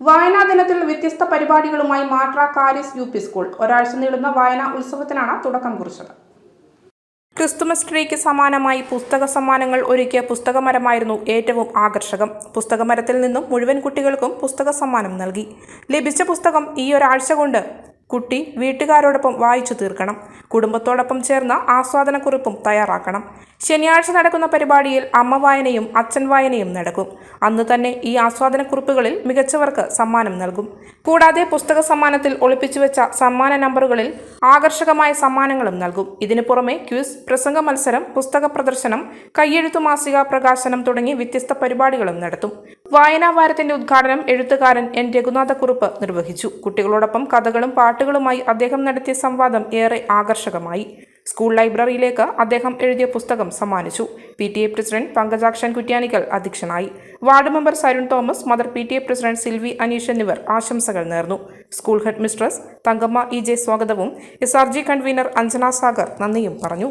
വായനാ ദിനത്തിൽ വ്യത്യസ്ത പരിപാടികളുമായി മാട്ര കാരിസ് യു പി സ്കൂൾ. ഒരാഴ്ച നീളുന്ന വായനാ ഉത്സവത്തിനാണ് തുടക്കം കുറിച്ചത്. ക്രിസ്തുമസ് ട്രീക്ക് സമാനമായി പുസ്തക സമ്മാനങ്ങൾ ഒരുക്കിയ പുസ്തകമരമായിരുന്നു ഏറ്റവും ആകർഷകം. പുസ്തകമരത്തിൽ നിന്നും മുഴുവൻ കുട്ടികൾക്കും പുസ്തക സമ്മാനം നൽകി. ലഭിച്ച പുസ്തകം ഈ ഒരാഴ്ച കൊണ്ട് കുട്ടി വീട്ടുകാരോടൊപ്പം വായിച്ചു തീർക്കണം. കുടുംബത്തോടൊപ്പം ചേർന്ന ആസ്വാദനക്കുറിപ്പും തയ്യാറാക്കണം. ശനിയാഴ്ച നടക്കുന്ന പരിപാടിയിൽ അമ്മ വായനയും അച്ഛൻ വായനയും നടക്കും. അന്ന് തന്നെ ഈ ആസ്വാദനക്കുറിപ്പുകളിൽ മികച്ചവർക്ക് സമ്മാനം നൽകും. കൂടാതെ പുസ്തക സമ്മാനത്തിൽ ഒളിപ്പിച്ചു വെച്ച സമ്മാന നമ്പറുകളിൽ ആകർഷകമായ സമ്മാനങ്ങളും നൽകും. ഇതിനു പുറമെ ക്യൂസ് പ്രസംഗ മത്സരം പുസ്തക പ്രദർശനം കയ്യെഴുത്തു മാസിക പ്രകാശനം തുടങ്ങി വ്യത്യസ്ത പരിപാടികളും നടത്തും. വായനാ വാരത്തിന്റെ ഉദ്ഘാടനം എഴുത്തുകാരൻ എൻ. രഘുനാഥക്കുറുപ്പ് നിർവഹിച്ചു. കുട്ടികളോടൊപ്പം കഥകളും പാട്ടുകളുമായി അദ്ദേഹം നടത്തിയ സംവാദം ഏറെ ആകർഷകമായി. സ്കൂൾ ലൈബ്രറിയിലേക്ക് അദ്ദേഹം എഴുതിയ പുസ്തകം സമ്മാനിച്ചു. P T A president Pankajakshan Kuttyanickal അധ്യക്ഷനായി. Ward member Sarun Thomas mother P T A president Silvi Aneesh എന്നിവർ ആശംസകൾ നേർന്നു. School head mistress Thankamma E J സ്വാഗതവും S R G convener Anjana Sagar നന്ദിയും പറഞ്ഞു.